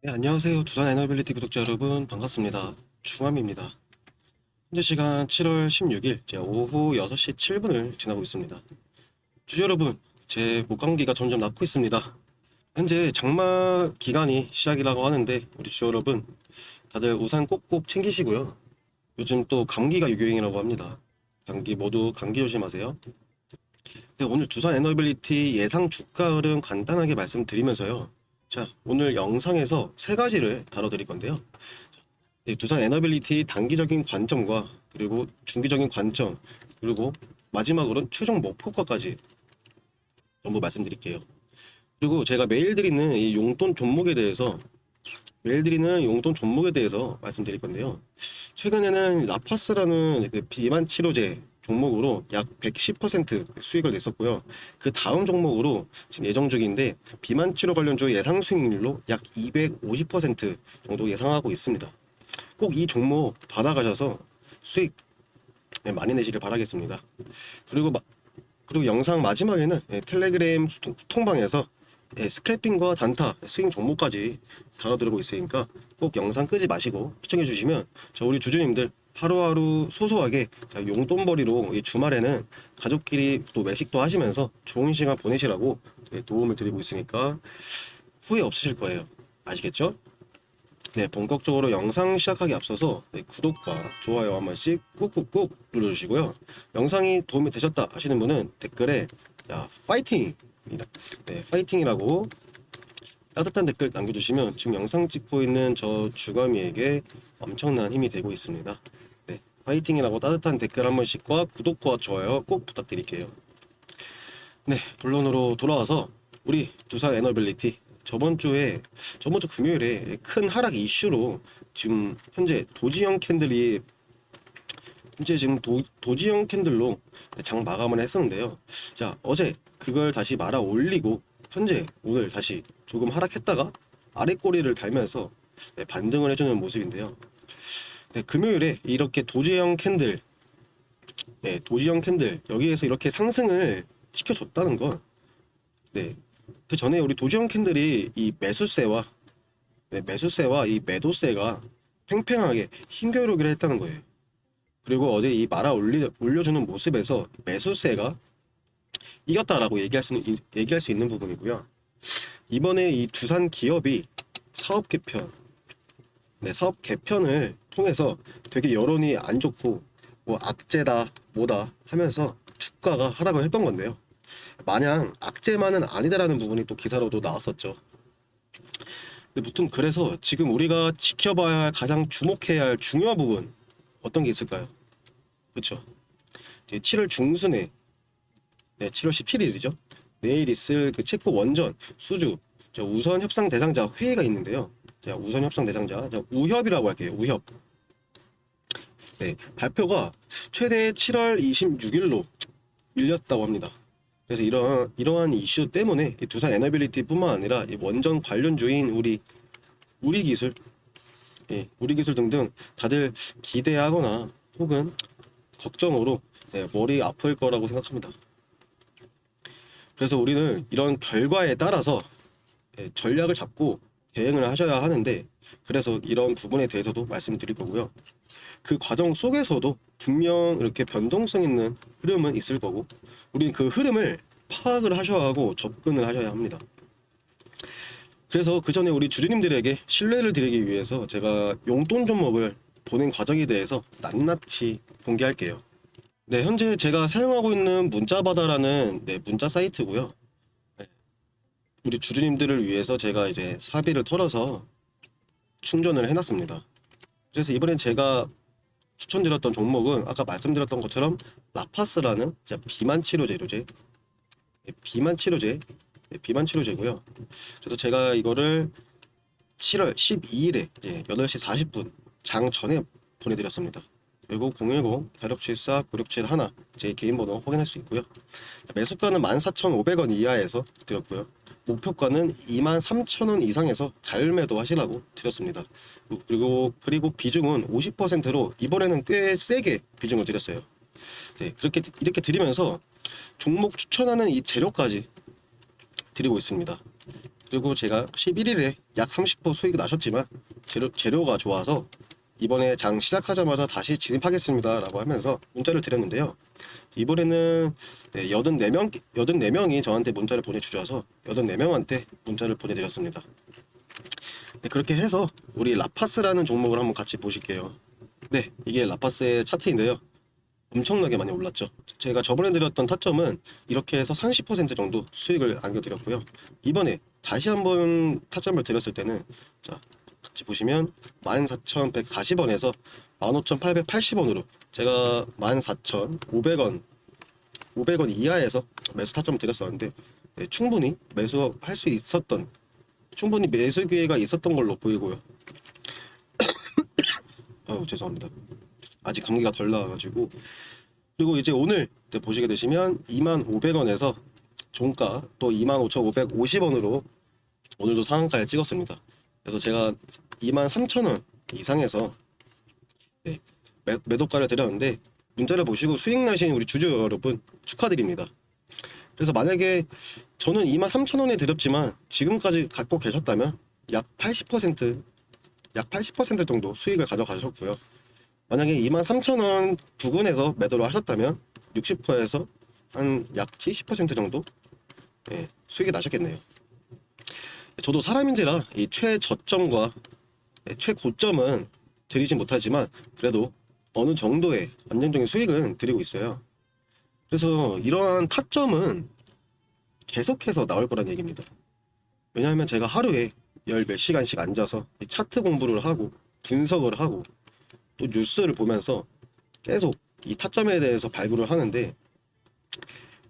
네, 안녕하세요. 두산 에너빌리티 구독자 여러분, 반갑습니다. 중암입니다. 현재 시간 7월 16일, 제 오후 6시 7분을 지나고 있습니다. 주주 여러분, 제 목감기가 점점 낫고 있습니다. 현재 장마 기간이 시작이라고 하는데, 우리 주주 여러분, 다들 우산 꼭꼭 챙기시고요. 요즘 또 감기가 유행이라고 합니다. 감기 모두 감기 조심하세요. 네, 오늘 두산 에너빌리티 예상 주가 흐름 간단하게 말씀드리면서요. 자, 오늘 영상에서 세 가지를 다뤄드릴 건데요. 이 두산 에너빌리티 단기적인 관점과 그리고 중기적인 관점 그리고 마지막으로는 최종 목표가까지 전부 말씀드릴게요. 그리고 제가 매일 드리는 이 용돈 종목에 대해서 매일 드리는 용돈 종목에 대해서 말씀드릴 건데요. 최근에는 라파스라는 그 비만 치료제 종목으로 약 110% 수익을 냈었고요. 그 다음 종목으로 지금 예정 중인데 비만 치료 관련주 예상 수익률로 약 250% 정도 예상하고 있습니다. 꼭 이 종목 받아가셔서 수익 네, 많이 내시길 바라겠습니다. 그리고 마- 그리고 영상 마지막에는 예, 텔레그램 소통방에서 예, 스크래핑과 단타 스윙 종목까지 다뤄드리고 있으니까 꼭 영상 끄지 마시고 시청해 주시면 저 우리 주주님들 하루하루 소소하게 자, 용돈벌이로 이 주말에는 가족끼리 또 외식도 하시면서 좋은 시간 보내시라고 예, 도움을 드리고 있으니까 후회 없으실 거예요. 아시겠죠? 네, 본격적으로 영상 시작하기 앞서서 네, 구독과 좋아요 한 번씩 꾹꾹꾹 눌러주시고요. 영상이 도움이 되셨다 하시는 분은 댓글에 야 파이팅! 네, 파이팅이라고 따뜻한 댓글 남겨주시면 지금 영상 찍고 있는 저 주감이에게 엄청난 힘이 되고 있습니다. 네, 파이팅이라고 따뜻한 댓글 한 번씩과 구독과 좋아요 꼭 부탁드릴게요. 네, 본론으로 돌아와서 우리 두산 에너빌리티 저번 주에 저번 주 금요일에 큰 하락 이슈로 지금 현재 도지형 캔들이 현재 지금 도, 도지형 캔들로 장 마감을 했었는데요. 자 어제 그걸 다시 말아 올리고 현재 오늘 다시 조금 하락했다가 아래 꼬리를 달면서 네, 반등을 해주는 모습인데요. 네, 금요일에 이렇게 도지형 캔들, 네, 도지형 캔들 여기에서 이렇게 상승을 시켜줬다는 건, 네, 그 전에 우리 도지형 캔들이 이 매수세와 네, 매수세와 이 매도세가 팽팽하게 힘겨루기를 했다는 거예요. 그리고 어제 이 말아 올리, 올려주는 모습에서 매수세가 이겼다라고 얘기할 수 얘기할 수 있는 부분이고요. 이번에 이 두산 기업이 사업 개편, 네, 사업 개편을 통해서 되게 여론이 안 좋고 뭐 악재다 뭐다 하면서 주가가 하락을 했던 건데요. 마냥 악재만은 아니다라는 부분이 또 기사로도 나왔었죠. 근데 무튼 그래서 지금 우리가 지켜봐야 할 가장 주목해야 할 중요한 부분 어떤 게 있을까요? 그렇죠. 7월 중순에 네, 7월 17일이죠. 내일 있을 그 체코 원전 수주 저 우선 협상 대상자 회의가 있는데요. 자, 우선 협상 대상자 자, 우협이라고 할게요. 우협. 네, 발표가 최대 7월 26일로 밀렸다고 합니다. 그래서 이러한 이러한 이슈 때문에 이 두산 에너빌리티뿐만 아니라 이 원전 관련 주인 우리 우리 기술, 예, 우리 기술 등등 다들 기대하거나 혹은 걱정으로 예, 머리 아플 거라고 생각합니다. 그래서 우리는 이런 결과에 따라서 예, 전략을 잡고 대응을 하셔야 하는데 그래서 이런 부분에 대해서도 말씀드릴 거고요. 그 과정 속에서도 분명 이렇게 변동성 있는 흐름은 있을 거고 우리는 그 흐름을 파악을 하셔야 하고 접근을 하셔야 합니다. 그래서 그 전에 우리 주주님들에게 신뢰를 드리기 위해서 제가 용돈 종목을 보낸 과정에 대해서 낱낱이 공개할게요. 네, 현재 제가 사용하고 있는 문자바다라는 네, 문자 사이트고요. 네, 우리 주주님들을 위해서 제가 이제 사비를 털어서 충전을 해놨습니다. 그래서 이번엔 제가 추천드렸던 종목은 아까 말씀드렸던 것처럼 라파스라는 비만 치료제로제, 네, 비만 치료제, 네, 비만 치료제고요. 그래서 제가 이거를 7월 12일에 예, 8시 40분 장 전에 보내드렸습니다. 그리고 010-8674-9671제 개인 번호 확인할 수 있고요. 매수가는 14,500원 이하에서 드렸고요. 목표가는 23,000원 이상에서 자율매도 하시라고 드렸습니다. 그리고 그리고 비중은 50%로 이번에는 꽤 세게 비중을 드렸어요. 네, 그렇게 이렇게 드리면서 종목 추천하는 이 재료까지 드리고 있습니다. 그리고 제가 11일에 약 30% 수익이 나셨지만 재료, 재료가 좋아서 이번에 장 시작하자마자 다시 진입하겠습니다 라고 하면서 문자를 드렸는데요. 이번에는 네, 84명, 84명이 저한테 문자를 보내주셔서 84명한테 문자를 보내드렸습니다. 네, 그렇게 해서 우리 라파스라는 종목을 한번 같이 보실게요. 네, 이게 라파스의 차트인데요. 엄청나게 많이 올랐죠. 제가 저번에 드렸던 타점은 이렇게 해서 30% 정도 수익을 안겨드렸고요. 이번에 다시 한번 타점을 드렸을 때는 자 같이 보시면 14,140원에서 15,880원으로 제가 14,500원 500원 이하에서 매수 타점을 드렸었는데 네, 충분히 매수할 수 있었던 충분히 매수 기회가 있었던 걸로 보이고요. 아유 죄송합니다. 아직 감기가 덜 나와가지고 그리고 이제 오늘 때 보시게 되시면 2,500원에서 종가 또 25,550원으로 오늘도 상한가를 찍었습니다. 그래서 제가 23,000원 이상에서 네, 매, 매도가를 드렸는데 문자를 보시고 수익 나신 우리 주주 여러분 축하드립니다. 그래서 만약에 저는 23,000원에 드렸지만 지금까지 갖고 계셨다면 약 80%, 약 80% 정도 수익을 가져가셨고요. 만약에 23,000원 부근에서 매도를 하셨다면 60%에서 한 약 70% 정도 예, 수익이 나셨겠네요. 저도 사람인지라 이 최저점과 예, 최고점은 드리지 못하지만 그래도 어느 정도의 안정적인 수익은 드리고 있어요. 그래서 이러한 타점은 계속해서 나올 거란 얘기입니다. 왜냐하면 제가 하루에 열 몇 시간씩 앉아서 이 차트 공부를 하고 분석을 하고 또 뉴스를 보면서 계속 이 타점에 대해서 발굴을 하는데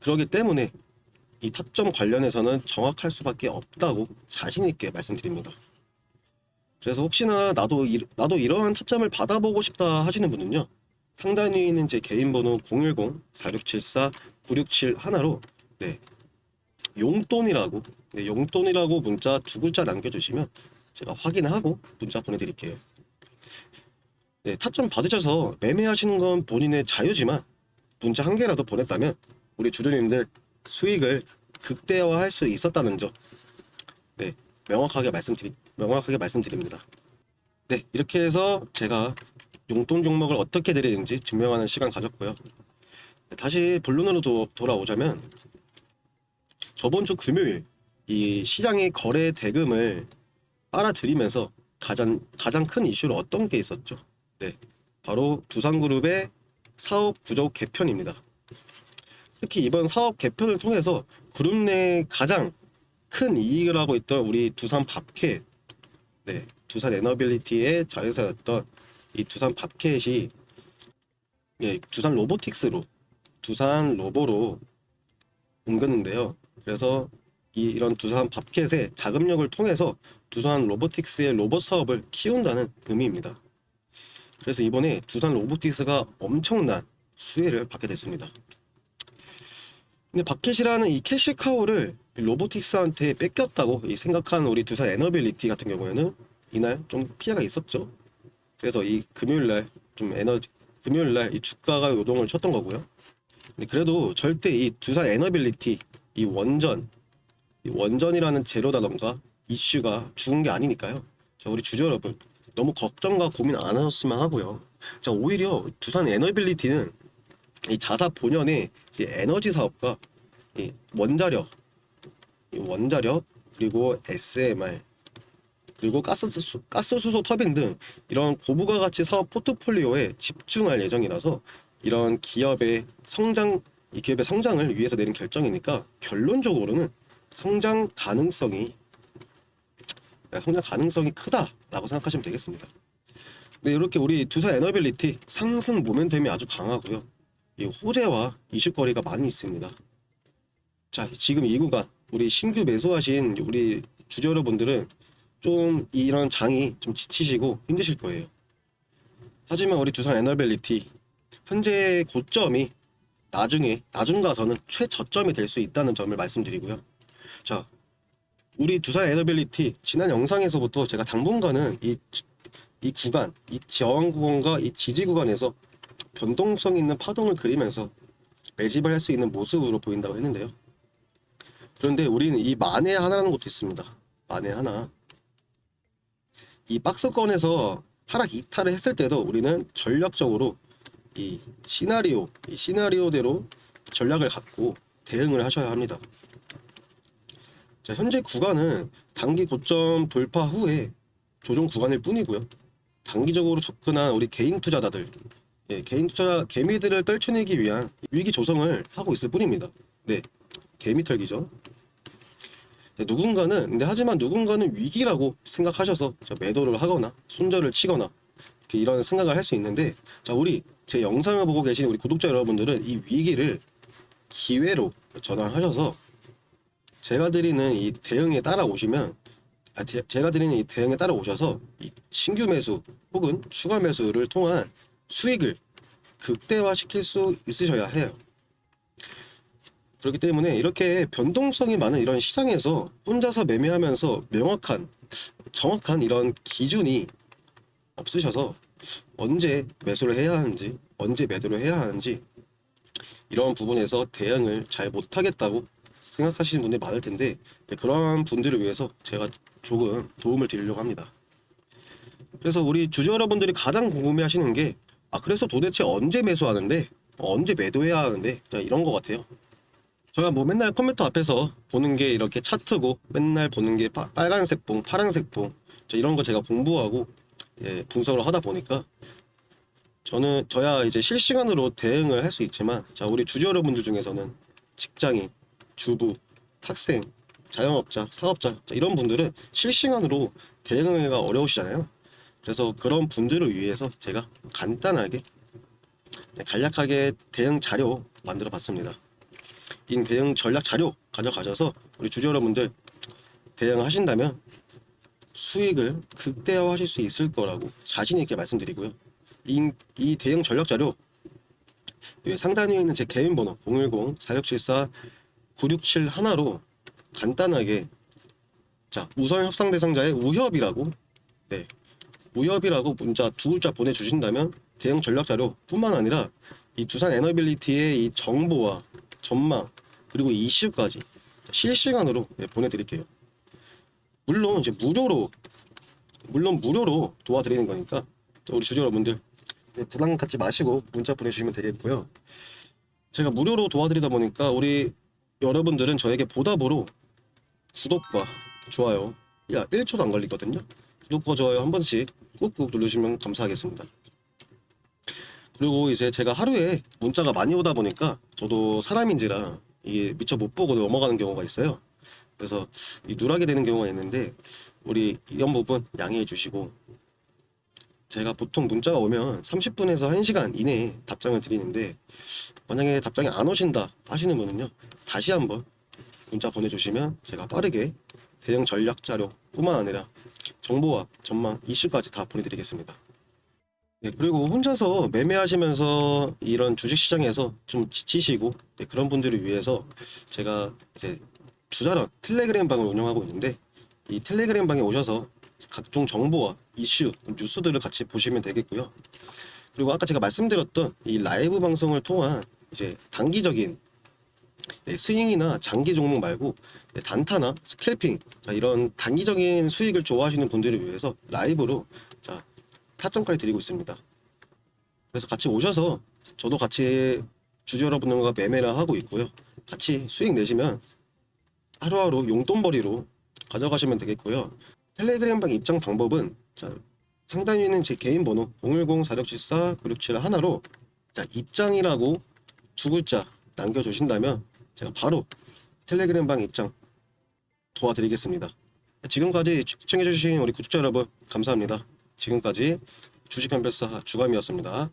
그러기 때문에 이 타점 관련해서는 정확할 수밖에 없다고 자신 있게 말씀드립니다. 그래서 혹시나 나도 이, 나도 이러한 타점을 받아보고 싶다 하시는 분은요 상단에 있는 제 개인 번호 010-4674-967 하나로 네 용돈이라고 네, 용돈이라고 문자 두 글자 남겨주시면 제가 확인하고 문자 보내드릴게요. 네, 타점 받으셔서 매매하시는 건 본인의 자유지만 문자 한 개라도 보냈다면 우리 주주님들 수익을 극대화할 수 있었다는 점, 네 명확하게 말씀드리 명확하게 말씀드립니다. 네 이렇게 해서 제가 용돈 종목을 어떻게 드리는지 증명하는 시간 가졌고요. 네, 다시 본론으로 도, 돌아오자면 저번 주 금요일 이 시장의 거래 대금을 빨아들이면서 가장 가장 큰 이슈로 어떤 게 있었죠? 네, 바로 두산그룹의 사업 구조 개편입니다. 특히 이번 사업 개편을 통해서 그룹 내 가장 큰 이익을 하고 있던 우리 두산 밥캣, 네, 두산 에너빌리티의 자회사였던 이 두산 밥캣이 예, 두산 로보틱스로 두산 로보로 옮겼는데요. 그래서 이, 이런 두산 밥캣의 자금력을 통해서 두산 로보틱스의 로봇 사업을 키운다는 의미입니다. 그래서 이번에 두산 로보틱스가 엄청난 수혜를 받게 됐습니다. 근데 바켓이라는 이 캐시카우를 로보틱스한테 뺏겼다고 이 생각한 우리 두산 에너빌리티 같은 경우에는 이날 좀 피해가 있었죠. 그래서 이 금요일날 좀 에너지 금요일날 이 주가가 요동을 쳤던 거고요. 근데 그래도 절대 이 두산 에너빌리티 이 원전 이 원전이라는 재료다던가 이슈가 죽은 게 아니니까요. 자 우리 주주 여러분 너무 걱정과 고민 안 하셨으면 하고요. 자 오히려 두산 에너빌리티는 이 자사 본연의 이 에너지 사업과 이 원자력, 이 원자력 그리고 SMR 그리고 가스 수, 가스 수소 터빈 등 이런 고부가 가치 사업 포트폴리오에 집중할 예정이라서 이런 기업의 성장 이 기업의 성장을 위해서 내린 결정이니까 결론적으로는 성장 가능성이 성장 가능성이 크다라고 생각하시면 되겠습니다. 네, 이렇게 우리 두산 에너빌리티 상승 모멘텀이 아주 강하고요. 이 호재와 이슈거리가 많이 있습니다. 자, 지금 이 구간 우리 신규 매수하신 우리 주주 여러분들은 좀 이런 장이 좀 지치시고 힘드실 거예요. 하지만 우리 두산 에너빌리티 현재 고점이 나중에 나중 가서는 최저점이 될 수 있다는 점을 말씀드리고요. 자, 우리 두산 에너빌리티 지난 영상에서부터 제가 당분간은 이, 이 구간, 이 저항 구간과 이 지지 구간에서 변동성 있는 파동을 그리면서 매집을 할 수 있는 모습으로 보인다고 했는데요. 그런데 우리는 이 만에 하나라는 것도 있습니다. 만에 하나 이 박스권에서 하락 이탈을 했을 때도 우리는 전략적으로 이 시나리오, 이 시나리오대로 전략을 갖고 대응을 하셔야 합니다. 자, 현재 구간은 단기 고점 돌파 후에 조정 구간일 뿐이고요. 단기적으로 접근한 우리 개인 투자자들, 예, 개인 투자 개미들을 떨쳐내기 위한 위기 조성을 하고 있을 뿐입니다. 네, 개미 털기죠. 네, 누군가는 근데 하지만 누군가는 위기라고 생각하셔서 자, 매도를 하거나 손절을 치거나 이런 생각을 할 수 있는데 자 우리 제 영상을 보고 계신 우리 구독자 여러분들은 이 위기를 기회로 전환하셔서 제가 드리는 이 대응에 따라오시면 아, 대- 제가 드리는 이 대응에 따라오셔서 이 신규 매수 혹은 추가 매수를 통한 수익을 극대화시킬 수 있으셔야 해요. 그렇기 때문에 이렇게 변동성이 많은 이런 시장에서 혼자서 매매하면서 명확한 정확한 이런 기준이 없으셔서 언제 매수를 해야 하는지 언제 매도를 해야 하는지 이런 부분에서 대응을 잘 못하겠다고 생각하시는 분들이 많을 텐데 네, 그런 분들을 위해서 제가 조금 도움을 드리려고 합니다. 그래서 우리 주주 여러분들이 가장 궁금해 하시는 게 아 그래서 도대체 언제 매수하는데 어, 언제 매도해야 하는데 자, 이런 것 같아요. 제가 뭐 맨날 컴퓨터 앞에서 보는 게 이렇게 차트고 맨날 보는 게 파- 빨간색 봉, 파란색 봉 자, 이런 거 제가 공부하고 예, 분석을 하다 보니까 저는 저야 이제 실시간으로 대응을 할 수 있지만 자 우리 주주 여러분들 중에서는 직장인, 주부, 학생, 자영업자, 사업자 자, 이런 분들은 실시간으로 대응하기가 어려우시잖아요. 그래서 그런 분들을 위해서 제가 간단하게 네, 간략하게 대응 자료 만들어 봤습니다. 이 대응 전략 자료 가져가셔서 우리 주주 여러분들 대응하신다면 수익을 극대화하실 수 있을 거라고 자신 있게 말씀드리고요. 이, 이 대응 전략 자료 예, 상단 위에 있는 제 개인 번호 010-4674-967 하나로 간단하게 자 우선 협상 대상자의 우협이라고 네 우협이라고 문자 두 글자 보내주신다면 대응 전략 자료뿐만 아니라 이 두산 에너빌리티의 이 정보와 전망 그리고 이슈까지 실시간으로 네, 보내드릴게요. 물론 이제 무료로 물론 무료로 도와드리는 거니까 우리 주주 여러분들 네, 부담 갖지 마시고 문자 보내주시면 되겠고요. 제가 무료로 도와드리다 보니까 우리 여러분들은 저에게 보답으로 구독과 좋아요 야 1초도 안 걸리거든요. 구독과 좋아요 한 번씩 꾹꾹 누르시면 감사하겠습니다. 그리고 이제 제가 하루에 문자가 많이 오다 보니까 저도 사람인지라 이게 미처 못 보고 넘어가는 경우가 있어요. 그래서 이 누락이 되는 경우가 있는데 우리 이런 부분 양해해 주시고 제가 보통 문자가 오면 30분에서 1시간 이내에 답장을 드리는데 만약에 답장이 안 오신다 하시는 분은요 다시 한번 문자 보내주시면 제가 빠르게 대응 전략 자료뿐만 아니라 정보와 전망 이슈까지 다 보내드리겠습니다. 네, 그리고 혼자서 매매하시면서 이런 주식시장에서 좀 지치시고 네, 그런 분들을 위해서 제가 이제 투자런 텔레그램 방을 운영하고 있는데 이 텔레그램 방에 오셔서 각종 정보와 이슈, 뉴스들을 같이 보시면 되겠고요. 그리고 아까 제가 말씀드렸던 이 라이브 방송을 통한 이제 단기적인 네, 스윙이나 장기 종목 말고 네, 단타나 스캘핑 자, 이런 단기적인 수익을 좋아하시는 분들을 위해서 라이브로 자, 타점까지 드리고 있습니다. 그래서 같이 오셔서 저도 같이 주주 여러분들과 매매를 하고 있고요. 같이 수익 내시면 하루하루 용돈벌이로 가져가시면 되겠고요. 텔레그램 방 입장 방법은 자, 상단 위에는 제 개인 번호 010-4674-967 하나로 자, 입장이라고 두 글자 남겨주신다면 제가 바로 텔레그램 방 입장 도와드리겠습니다. 지금까지 시청해주신 우리 구독자 여러분 감사합니다. 지금까지 주식변별사 주감이었습니다.